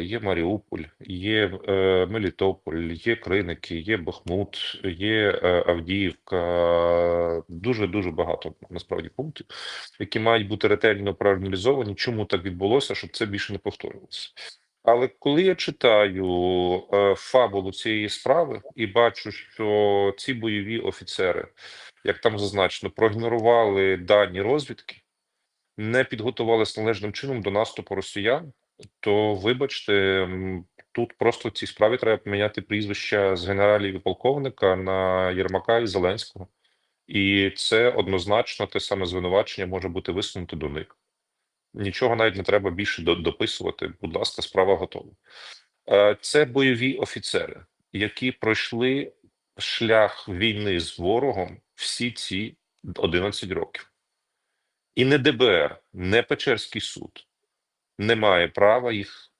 є Маріуполь, є е, Мелітополь, є Криники, є Бахмут, є е, Авдіївка. Дуже дуже багато насправді пунктів, які мають бути ретельно проаналізовані. Чому так відбулося, щоб це більше не повторювалося. Але коли я читаю е, фабулу цієї справи і бачу, що ці бойові офіцери, як там зазначено, проігнорували дані розвідки, не підготувалися належним чином до наступу росіян, то вибачте, тут просто в цій справі треба поміняти прізвища з генералів і полковника на Єрмака і Зеленського, і це однозначно те саме звинувачення може бути висунуто до них. Нічого навіть не треба більше дописувати. Будь ласка, справа готова. Е, Це бойові офіцери, які пройшли шлях війни з ворогом всі ці 11 років. І не ДБР, не Печерський суд не має права їх